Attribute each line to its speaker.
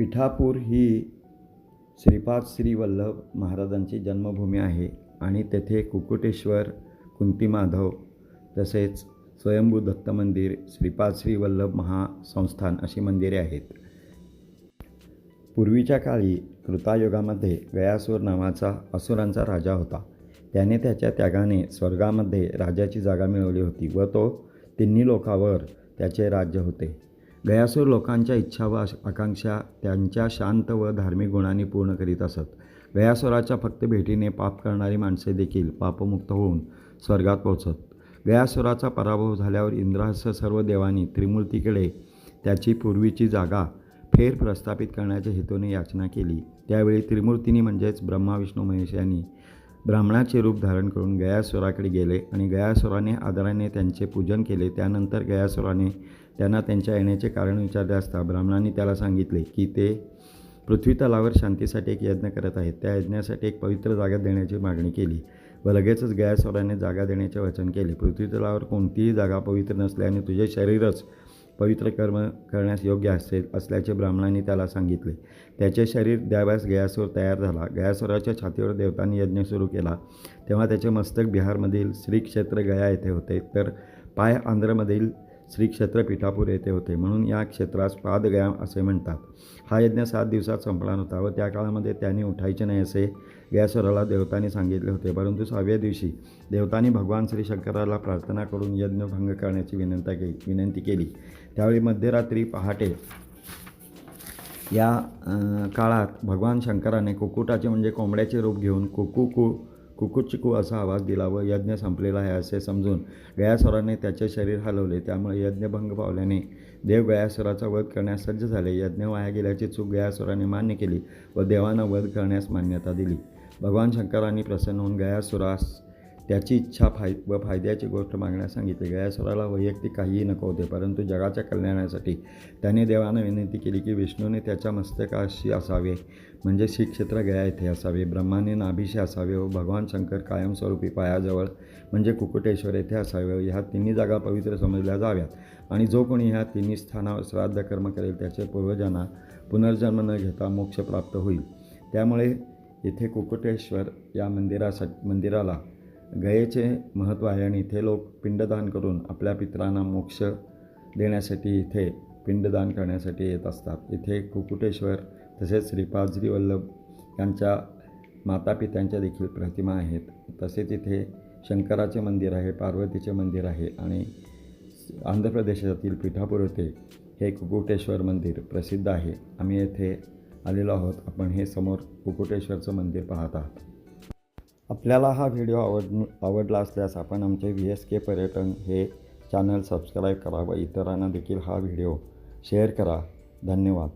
Speaker 1: पिठापूर ही श्रीपाद श्रीवल्लभ महाराजांची जन्मभूमी आहे आणि तेथे कुकुटेश्वर कुंती माधव तसेच स्वयंभू दत्त मंदिर श्रीपाद श्रीवल्लभ महासंस्थान अशी मंदिरे आहेत. पूर्वीच्या काळी कृतायुगामध्ये गयासूर नावाचा असुरांचा राजा होता. त्याने त्याच्या त्यागाने स्वर्गामध्ये राजाची जागा मिळवली होती व तो तिन्ही लोकावर त्याचे राज्य होते. गयासूर लोकांच्या इच्छा व आकांक्षा त्यांच्या शांत व धार्मिक गुणांनी पूर्ण करीत असत. गयासुराच्या फक्त भेटीने पाप करणारी माणसे देखील पापमुक्त होऊन स्वर्गात पोहोचत. गयासुराचा पराभव झाल्यावर इंद्रासह सर्व देवांनी त्रिमूर्तीकडे त्याची पूर्वीची जागा फेर प्रस्थापित करण्याच्या हेतूने याचना केली. त्यावेळी त्रिमूर्तीनी म्हणजेच ब्रह्मा विष्णू महेश यांनी ब्राह्मणाचे रूप धारण करून गयासुराकडे गेले आणि गयासुराने आदराने त्यांचे पूजन केले. त्यानंतर गयासुराने त्यांना त्यांच्या येण्याचे कारण विचारले असता ब्राह्मणांनी त्याला सांगितले की ते पृथ्वीतलावर शांतीसाठी एक यज्ञ करत आहेत. त्या यज्ञासाठी एक पवित्र जागा देण्याची मागणी केली व लगेचच गयासुराने जागा देण्याचे वचन केले. पृथ्वीतलावर कोणतीही जागा पवित्र नसल्याने तुझे शरीरच पवित्र कर्म करण्यास योग्य असेल असल्याचे ब्राह्मणांनी त्याला सांगितले. त्याचे शरीर द्याव्यास गयासूर तयार झाला. गयासुराच्या छातीवर देवतांनी यज्ञ सुरू केला. तेव्हा त्याचे मस्तक बिहारमधील श्रीक्षेत्र गया येथे होते. तर पाय आंध्रमधील श्री क्षेत्र पिठापूर येथे होते. म्हणून या क्षेत्रास पादगया असे म्हणतात. हा यज्ञ सात दिवसात संपला होता व त्या काळामध्ये त्याने उठायचे नाही असे व्यासराला देवतांनी सांगितले होते. परंतु सहाव्या दिवशी देवतांनी भगवान श्री शंकराला प्रार्थना करून यज्ञ भंग करण्याची विनंती केली विनंती केली. त्यावेळी मध्यरात्री पहाटे या काळात भगवान शंकराने कुकुटाचे म्हणजे कोंबड्याचे रूप घेऊन कुकू कु कुकुचिकू असा आवाज दिला व यज्ञ संपलेला आहे असे समजून गयासुराने त्याचे शरीर हलवले. त्यामुळे यज्ञभंग पावल्याने देव गयासुराचा वध करण्यास सज्ज झाले. यज्ञ वाया गेल्याची चूक गयासुराने मान्य केली व देवांना वध करण्यास मान्यता दिली. भगवान शंकरांनी प्रसन्न होऊन गयासुरास त्याची इच्छा फाय व फायद्याची गोष्ट मागण्यास सांगितली. गयासुराला वैयक्तिक काहीही नको होते परंतु जगाच्या कल्याणासाठी त्याने देवानं विनंती केली की विष्णूने त्याच्या मस्तकाशी असावे म्हणजे श्री क्षेत्र गया येथे असावे ब्रह्माने नाभिशी असावे व भगवान शंकर कायमस्वरूपी पायाजवळ म्हणजे कुकुटेश्वर येथे असावे. ह्या तिन्ही जागा पवित्र समजल्या जाव्यात. आणि जो कोणी ह्या तिन्ही स्थानावर श्राद्ध कर्म करेल त्याचे पूर्वजांना पुनर्जन्म न घेता मोक्ष प्राप्त होईल. त्यामुळे येथे कुकुटेश्वर या मंदिरासाठी मंदिराला गयेचे महत्त्व आहे आणि इथे लोक पिंडदान करून आपल्या पित्रांना मोक्ष देण्यासाठी इथे पिंडदान करण्यासाठी येत असतात. इथे कुकुटेश्वर तसेच श्रीपाद वल्लभ यांच्या मातापित्यांच्या देखील प्रतिमा आहेत. तसेच इथे शंकराचे मंदिर आहे पार्वतीचे मंदिर आहे आणि आंध्र प्रदेशातील पिठापूर येथे हे कुकुटेश्वर मंदिर प्रसिद्ध आहे. आम्ही येथे आलेलो आहोत. आपण हे समोर कुकुटेश्वरचं मंदिर पाहत आहात. आपल्याला हा व्हिडिओ आवड आवडला असल्यास आपण आमचे व्ही एस के पर्यटन हे चॅनल सबस्क्राईब करा व इतरांना देखील हा व्हिडिओ शेअर करा. धन्यवाद.